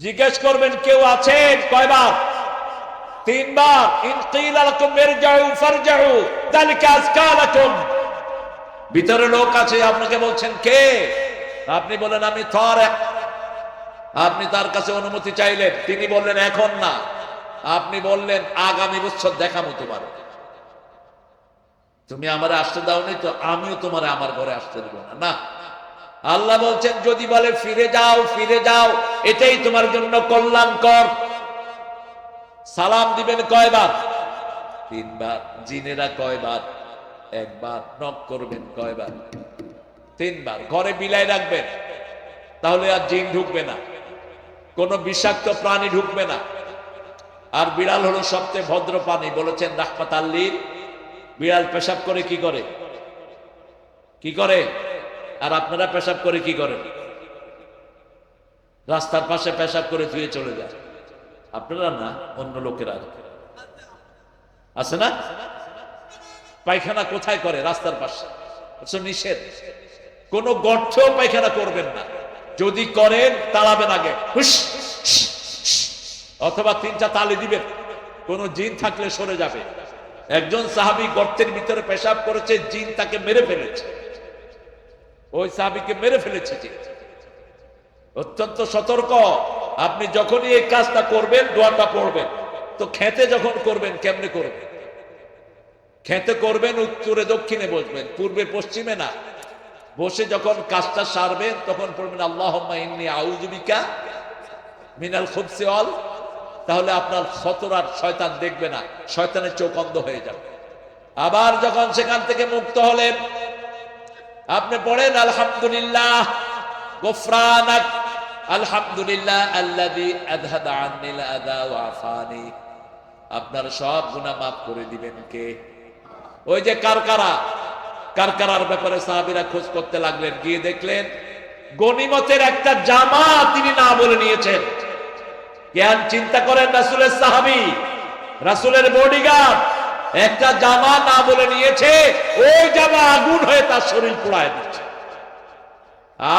জিজ্ঞেস করবেন, কেউ আছেন? কয়বার? তিনবার। ভিতরে লোক আছে, আপনাকে বলছেন, কে? আপনি বলেন, আমি থর আপনি তার কাছে অনুমতি চাইলেন, তিনি বললেন, এখন না। আপনি বললেন, আগামী বছর দেখাবো তোমার। তুমি আমার আসতে দাওনি তো, আমিও তোমার আমার ঘরে আসতে দেবো না। না। আল্লাহ বলছেন, যদি বলে ফিরে যাও ফিরে যাও, এটাই তোমার জন্য কল্যাণকর। সালাম দিবেন কয়বার? তিনবার। জিনেরা কয়বার? একবার। নক করবেন কয়বার? তিনবার। ঘরে বিলাই রাখবেন। তাহলে আর জিন ঢুকবে না। কোন বিষাক্ত প্রাণী ঢুকবে না। আর বিড়াল হলো সবচেয়ে ভদ্র প্রাণী। বলেছেন রাহমাত বিড়াল পেশাব করে কি করে? কি করে? আর আপনারা পেশাব করে কি করেন? রাস্তার পাশে পেশাব করে ধুয়ে চলে যায় আপনারা না, অন্য লোকেরা আছে না? পায়খানা কোথায় করে রাস্তার পাশে? নিষেধ। কোন গর্তেও পায়খানা করবেন না। যদি করেন, তাড়াবেন আগে। অথবা তিনটা তালি দিবেন। কোন জিন থাকলে সরে যাবে। একজন সাহাবি গর্তের ভিতরে পেশাব করেছে, জিন তাকে মেরে ফেলেছে। ওই সাহাবিকে মেরে ফেলেছে জিন অত্যন্ত সতর্ক। আপনি যখনই এই কাজটা করবেন, দোয়াটা পড়বেন, তো খেতে যখন করবেন, কেমনে করবেন? খেতে করবেন, উত্তরে দক্ষিণে বসবেন, পূর্বে পশ্চিমে না। বসে যখন কাজটা সারবেন, তখন পড়বেন আল্লাহ আউজুবিকা মিনাল খুবসে অল তাহলে আপনার সতর আর শয়তান দেখবে না, শয়তানের চোখ অন্ধ হয়ে যাবে। আবার যখন সেখান থেকে মুক্ত হলেন আপনি পড়েন, আলহামদুলিল্লাহ। গোফরানাক, আলহামদুলিল্লাহ, আল্লাযী আযহাবা আন্নিল আযা ওয়া আফানি। আপনার সব গুনাহ মাফ করে দিবেন কে? ওই যে কারকারা, কারকারার ব্যাপারে সাহাবিরা খোঁজ করতে লাগলেন, গিয়ে দেখলেন গনিমতের একটা জামা তিনি না বলে নিয়েছেন। জ্ঞান চিন্তা করেন রাসূলের সাহাবি, রাসূলের বডিগার্ড একটা জামা না বলে নিয়েছে, ওই জামা আগুন হয়ে তার শরীর পোড়ায় দিচ্ছে।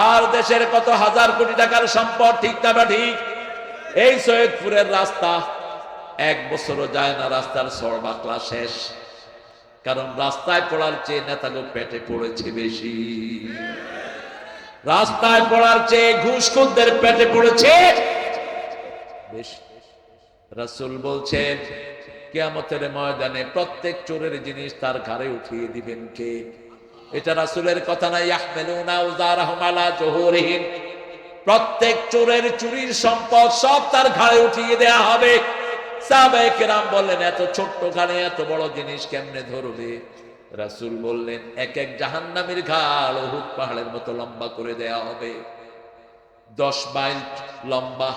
আর দেশের কত হাজার কোটি টাকার সম্পদ, ঠিক না ঠিক? এই সৈয়দপুরের রাস্তা এক বছরও যায় না, রাস্তার সরবাকলা শেষ। কারণ রাস্তায় পড়ার চেয়ে নেতাগো পেটে পড়েছে বেশি। রাস্তায় পড়ার চেয়ে ঘুষখুরদের পেটে পড়েছে বেশি। রাসূল বলছেন কেয়ামতের ময়দানে প্রত্যেক চোরের জিনিস তার ঘাড়ে উঠিয়ে দিবেন কে? এটা রাসূলের কথা না, ইয়াহমিলুনা প্রত্যেক চোরের চুরির সম্পদ সব তার ঘাড়ে উঠিয়ে দেয়া হবে। বললেন, এত ছোট্ট ঘাড়ে এত বড় জিনিস কেমনে ধরবে? রাসূল বললেন, এক এক জাহান্নামীর ঘাড় উহুদ পাহাড়ের মতো লম্বা করে দেয়া হবে। দশ মাইল লম্বা,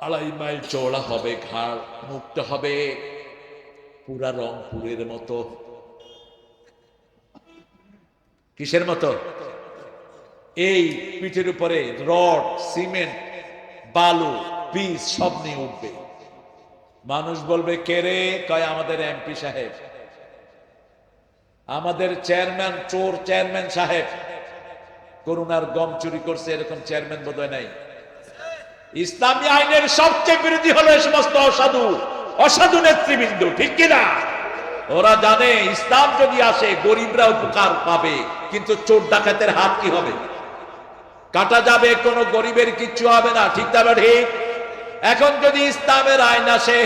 আড়াই মাইল চওড়া হবে ঘাড়, মুখটা হবে পুরা রংপুরের মতো। কিসের মতো? এই পিঠের উপরে রড, সিমেন্ট, বালু, বীজ সব নিয়ে উঠবে। মানুষ বলবে, কে রে? কয়, আমাদের এমপি সাহেব। আমাদের চেয়ারম্যান, চোর চেয়ারম্যান সাহেব। করুণার গম চুরি করছে, এরকম চেয়ারম্যান বোধহয় নাই। ইসলামী আইনের সবচেয়ে বিরোধী হলো এই সমস্ত অসাধু। অসাধু নেতৃবৃন্দ, ঠিক কিনা? ওরা জানে ইসলাম যদি আসে, গরিবরা উপকার পাবে, কিন্তু চোর ডাকাতের হাত কি হবে? কাটা যাবে, কোনো গরিবের কিচ্ছু হবে না, ঠিক তবে ঠিক এখন যদি ইসলামের আইন আসে,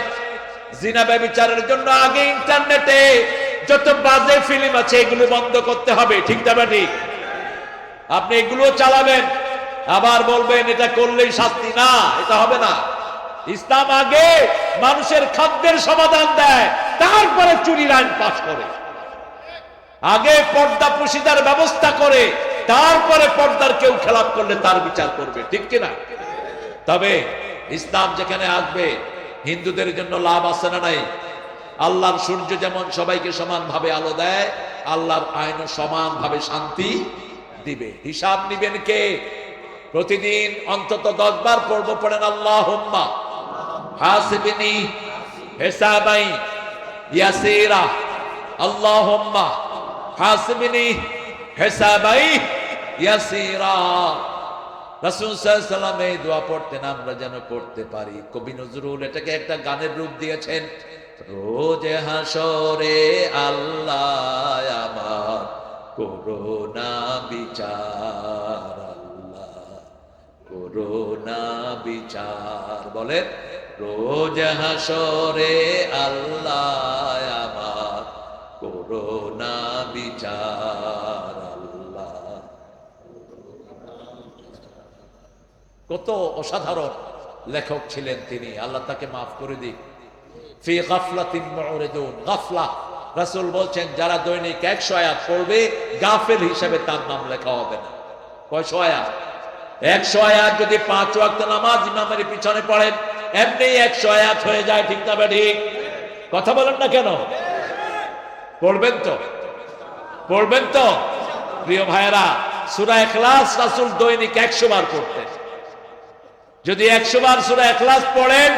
জিনা ব্যবচারের জন্য আগে ইন্টারনেটে যত বাজে ফিল্ম আছে, এগুলো বন্ধ করতে হবে, ঠিক তবে ঠিক আপনি এগুলো চালাবেন, আবার বলবেন, এটা করলেই শাস্তি না, এটা হবে না। ইসলাম আগে মানুষের খাদ্যের সমাধান দেয়, তারপরে চুরির আইন পাশ করে। আগে পর্দা পুশিদার ব্যবস্থা করে, তারপরে পর্দার কেউ খেলাপ করলে তার বিচার করবে, ঠিক কিনা তবে ইসলাম যেখানে আসবে, হিন্দুদের জন্য লাভ আছে না নাই? আল্লাহর সূর্য যেমন সবাইকে সমানভাবে আলো দেয়, আল্লাহর আইনও সমানভাবে শান্তি দিবে। হিসাব নিবেন কে? প্রতিদিন অন্তত দশ বার পড়ব, পড়েন আল্লাহ হাসিবিনি হেসাবাই ইয়াসিরা। আল্লাহুম্মা হাসিবিনি হেসাবাই ইয়াসিরা। রাসুল সাল্লাম এই দোয়া পড়তেন, আমরা যেন করতে পারি। কবি নজরুল এটাকে একটা গানের রূপ দিয়েছেন, রোজ হাসরে আল্লাহ আমার করোনা বিচার, আল্লাহ করোনা বিচার। বলেন রোজ হাসরে আল্লাহ আমার করোনা বিচার, আল্লাহ। কত অসাধারণ লেখক ছিলেন তিনি, আল্লাহ তাকে মাফ করে দিক। ফি গাফলাতিন মুরিদুন, গাফলা। রাসূল বলছেন, যারা দৈনিক 100 আয়াত পড়বে, গাফেল হিসেবে তার নাম লেখা হবে না। কয়শো আয়াত? 100 আয়াত যদি পাঁচ ওয়াক্ত নামাজ ইমামের পিছনে পড়েন এমনি 100 আয়াত হয়ে যায়, ঠিক না ঠিক কথা বলেন না কেন? পড়বেন তো। পড়বেন তো। প্রিয় ভাইয়েরা, সূরা ইখলাস রাসূল দৈনিক 100 বার পড়তেন যদি একশো বার সুরা এখলাস পড়েন,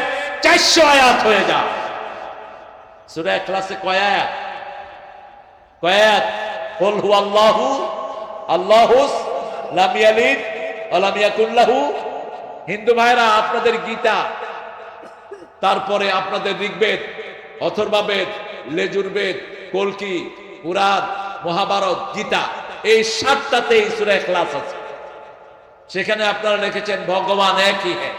চারশো আয়াত হয়ে যায়। সুরা এখলাসে কয় আয়াত? কয় আয়াত? হু আল্লাহু আল্লাহুস লাম ইয়ালিদ, ওয়া লাম ইয়াকুল লাহু। হিন্দু ভাইরা আপনাদের গীতা তারপরে আপনাদের ঋগ্বেদ অথর্বাবেদ লেজুরবেদ কলকি পুরাণ মহাভারত গীতা এই সাতটাতে এই সুরা এখলাস আছে সেখানে আপনারা লিখেছেন ভগবান একই है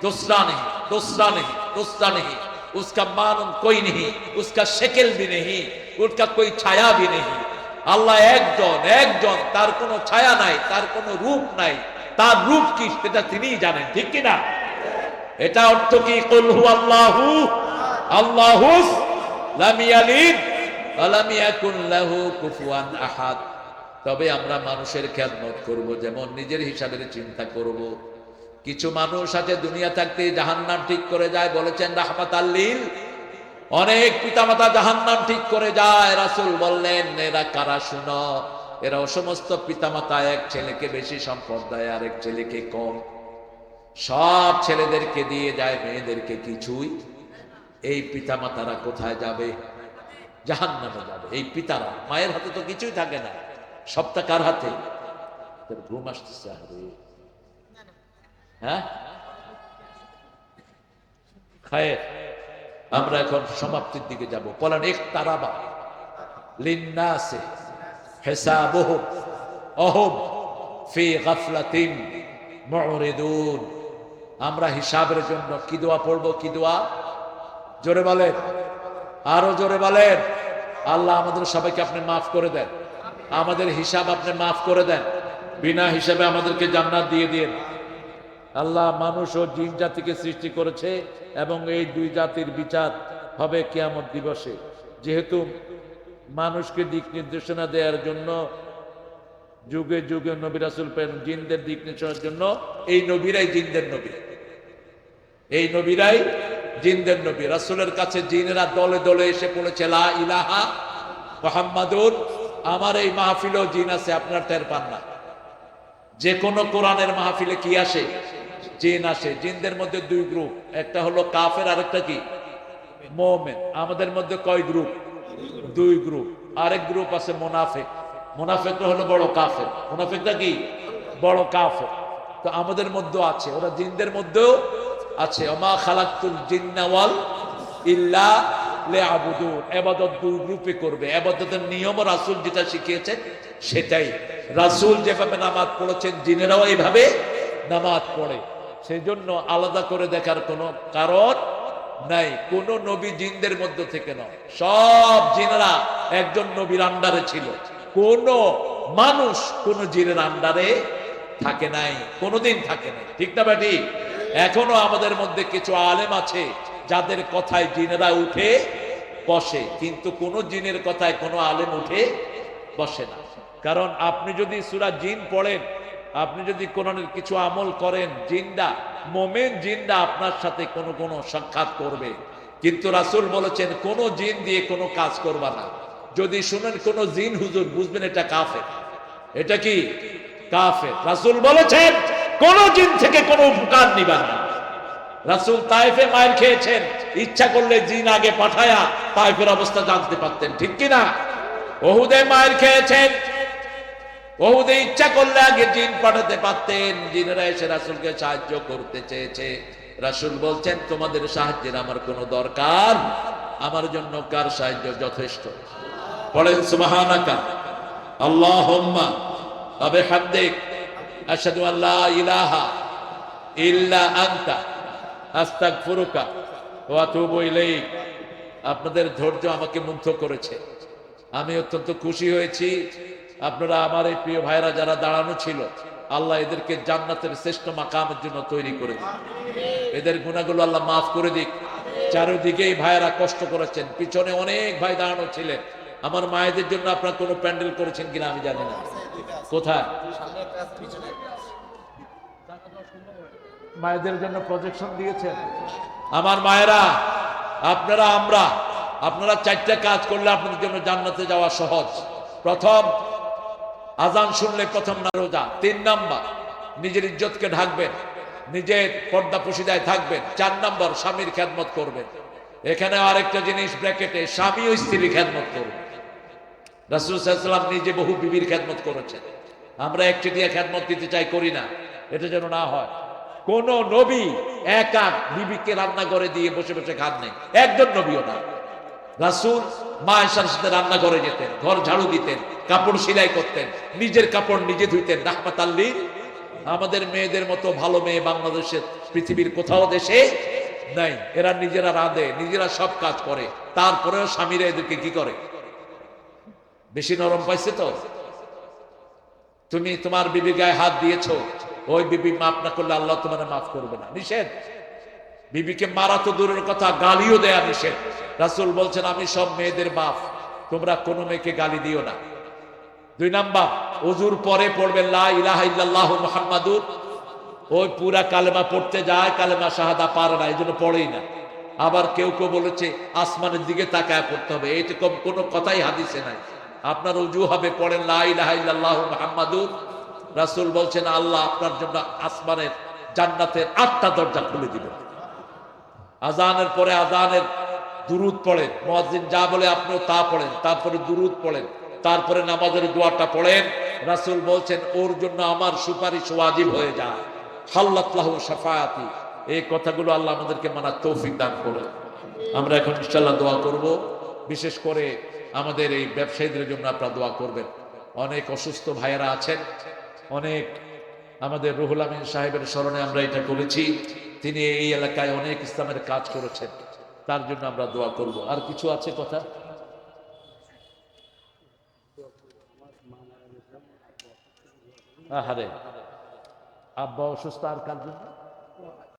दूसरा नहीं दूसरा नहीं दूसरा नहीं उसका मानम कोई नहीं उसका शक्ल भी नहीं उसका कोई छाया भी नहीं আল্লাহ একজন একজন তার কোনো ছায়া নাই তার কোনো রূপ নাই তার রূপ কি সেটা তিনিই জানেন ঠিক কি না এটা অর্থ কি? কুল হু আল্লাহু আল্লাহুস লাম ইয়ালিদ ওয়া লাম ইয়াকুন লাহু কুফুয়ান আহাদ। তবে আমরা মানুষের খেদমত করব, যেমন নিজের হিসাবের চিন্তা করব। কিছু মানুষ আছে দুনিয়া থাকতে জাহান্নাম ঠিক করে যায়, বলেছেন রাহমাত আল্লিল অনেক পিতামাতা জাহান্নাম ঠিক করে যায়। রাসূল বললেন, এরা কারা শুনো? এরা সমস্ত পিতামাতা, এক ছেলেকে বেশি সম্পদ দেয়, আরেক ছেলেকে কম। সব ছেলেদেরকে দিয়ে যায়, মেয়েদেরকে কিছুই। এই পিতামাতারা কোথায় যাবে? জাহান্নামে যাবে। এই পিতারা, মায়ের হাতে তো কিছুই থাকে না। সবটা কার হাতে? ঘুম আসতেছে হ্যাঁ? খায়ের, আমরা এখন সমাপ্তির দিকে যাব। বলেন এক তারাবা লিন্নাসে হিসাবুহুম অহুম ফি গাফলাতিন মুরিদুন। আমরা হিসাবের জন্য কি দোয়া পড়ব, কি দোয়া? জোরে বলেন। আরও জোরে বলেন। আল্লাহ আমাদের সবাইকে আপনি মাফ করে দেন। আমাদের হিসাব আপনি মাফ করে দেন। বিনা হিসাবে আমাদেরকে জান্নাত দিয়ে দিন। আল্লাহ মানুষ ও জিন জাতিকে সৃষ্টি করেছে এবং এই দুই জাতির বিচার হবে কিয়ামত দিবসে। যেহেতু মানুষকে দিক নির্দেশনা দেওয়ার জন্য যুগে যুগে নবী রাসুল পেন জিনদের দিক নির্দেশনার জন্য এই নবীরাই জিনদের নবী। এই নবীরাই জিনদের নবী। রাসুলের কাছে জিনেরা দলে দলে এসে পড়েছে লা ইলাহা মোহাম্মদুর আমার এই মাহফিলেও জিন আছে, আপনার টের পান না। যে কোনো কোরআনের মাহফিলে কি আসে? জিন আসে। জিনদের মধ্যে দুই গ্রুপ। একটা হলো কাফের, আরেকটা কি? মোমেন। আমাদের মধ্যে কয় গ্রুপ? দুই গ্রুপ। আরেক গ্রুপ আছে মোনাফেক। মোনাফেকটা হলো বড় কাফের। মোনাফেকটা কি? বড় কাফের। তো আমাদের মধ্যেও আছে, ওরা জিনদের মধ্যেও আছে। অমা খালাকুল জিন্নাওয়াল ইল্লা লে এবাদত করবে। নিয়ম যেটা শিখিয়েছেন সেটাই। রাসূল যেভাবে নামাজ পড়েছেন, জিনেরাও এইভাবে নামাজ পড়ে। আলাদা করে দেখার কোনো কারণ নাই। কোন নবী জিনদের মধ্যে থেকে নয়। সব জিনেরা একজন নবীর আন্ডারে ছিল। কোন মানুষ কোন জিনের আন্ডারে থাকে নাই, কোনোদিন থাকে নাই। ঠিক না ব্যাটি? এখনও আমাদের মধ্যে কিছু আলেম আছে যাদের কথায় জিনেরা উঠে বসে, কিন্তু কোন জিনের কথায় কোনো আলেম উঠে বসে না। কারণ আপনি যদি সুরা জিন পড়েন, আপনি যদি কোরআনের কিছু আমল করেন জিন্দা মোমেন জিন্দা আপনার সাথে কোনো কোনো সাক্ষাৎ করবে। কিন্তু রাসুল বলেছেন, কোন জিন দিয়ে কোনো কাজ করবা না। যদি শুনেন কোন জিন, হুজুর, বুঝবেন এটা কাফের। এটা কি? কাফের। রাসূল বলেছেন, কোন জিন থেকে কোনো উপকার নিবা না। রাসূল তাইফে মায়ের খেয়েছেন। ইচ্ছা করলে জিন আগে পাঠায়া তাইফের অবস্থা জানতে পারতেন, ঠিক কি না? ওহুদে মায়ের খেয়েছেন। ওহুদে ইচ্ছা করলে আগে জিন পাঠাতে পারতেন। জিনেরা এসে রাসুলকে সাহায্য করতে চেয়েছে। রাসুল বলছেন, তোমাদের সাহায্যের আমার কোনো দরকার? আমার জন্য কার সাহায্য যথেষ্ট? বলেন, সুবহানাকা, আল্লাহুম্মা আবে হামদিক আশহাদু আল্লা ইলাহা ইল্লা আনতা, আস্তাগফিরুকা ওয়া আতুবু ইলাইক। আপনাদের ধৈর্য আমাকে মুগ্ধ করেছে। আমি অত্যন্ত খুশি হয়েছি। আপনারা আমার এই প্রিয় ভাইরা যারা দাঁড়ানো ছিল, আল্লাহ এদেরকে জান্নাতের শ্রেষ্ঠ মাকামের জন্য তৈরি করে দিক। এদের গুণাগুলো আল্লাহ মাফ করে দিক। চারিদিকেই ভাইয়েরা কষ্ট করেছেন। পিছনে অনেক ভাই দাঁড়ানো ছিলেন। আমার মায়েদের জন্য আপনারা কোনো প্যান্ডেল করেছেন কিনা আমি জানি না। কোথায়? মায়েদের জন্য প্রজেকশন দিয়েছেন। আমার মায়েরা আপনারা আমরা আপনারা চারটা কাজ করলে আপনাদের জন্য জান্নাতে যাওয়া সহজ। প্রথম আজান শুনলে প্রথম না রোজা। তিন নাম্বার নিজের ইজ্জতকে ঢাকবেন। নিজের পর্দা পুশিদায় থাকবেন। চার নাম্বার স্বামীর খেদমত করবেন। এখানে আরেকটা জিনিস ব্র্যাকেটে স্বামী ও স্ত্রীর খেদমত করবেন রাসুল সাল্লাম নিজে বহু বিবির খেদমত করেছেন। আমরা একটি দিয়ে খেদমত দিতে চাই, করি না। এটা যেন না হয়। কোন নবী একা বিবিকে রান্না করে দিয়ে বসে বসে খান নাই। একজন নবীও না। রাসুল মা এসার সাথে রান্না করে যেতেন, ঘর ঝাড়ু দিতেন, কাপড় সেলাই করতেন, নিজের কাপড় নিজে ধুইতেন, রাহমাত আল্লী। আমাদের মেয়েদের মতো ভালো মেয়ে বাংলাদেশের পৃথিবীর কোথাও দেশে নাই। এরা নিজেরা রাঁধে, নিজেরা সব কাজ করে। তারপরেও স্বামীরা এদেরকে কি করে? বেশি নরম পাইছে তো? তুমি তোমার বিবি গায়ে হাত দিয়েছ, ওই বিবি মাফ না করলে আল্লাহ তোমার মাফ করবে না। নিষেধ? বিবিকে মারা তো দূরের কথা, গালিও দেয়া নিষেধ। রাসুল বলছেন, আমি সব মেয়েদের বাপ তোমরা কোনো মেয়েকে গালি দিও না। দুই নাম্বার অজুর পরে পড়বে, লা ইলাহা ইল্লাল্লাহ মুহাম্মাদুর। ওই পুরা কালেমা পড়তে যায়, কালেমা শাহাদা পারে না এই জন্য পড়েই না। আবার কেউ কেউ বলেছে, আসমানের দিকে তাকায় পড়তে হবে। এইরকম কোনো কথাই হাদিসে নাই। আপনার উজু হবে পড়েন রাসূল বলছেন, আল্লাহ আপনার জন্য আসমানের, জান্নাতের আটটা দরজা খুলে দিবেন আজানের পরে আজানের দুরুদ পড়েন, মুয়াজ্জিন যা বলে আপনিও তা পড়েন, তারপরে দুরুদ পড়েন, তারপরে নামাজের দোয়াটা পড়েন, রাসূল বলছেন, ওর জন্য আমার সুপারিশ ওয়াজিব হয়ে যায়। হাল্লাতলাহু শাফায়াতি। এই কথাগুলো আল্লাহ আমাদেরকে মানার তৌফিক দান করুন। আমরা এখন ইনশাল্লাহ দোয়া করব। বিশেষ করে আমাদের এই ব্যবসায়ীদের জন্য আপনারা দোয়া করবেন। অনেক অসুস্থ ভাইয়েরা আছেন, অনেক আমাদের রুহুল আমিন সাহেবের স্মরণে আমরা এটা করেছি। তিনি এই এলাকায় অনেক ইসলামের কাজ করেছেন, তার জন্য আমরা দোয়া করব। আর কিছু আছে কথা? আহারে, আব্বা অসুস্থ আর কার জন্য?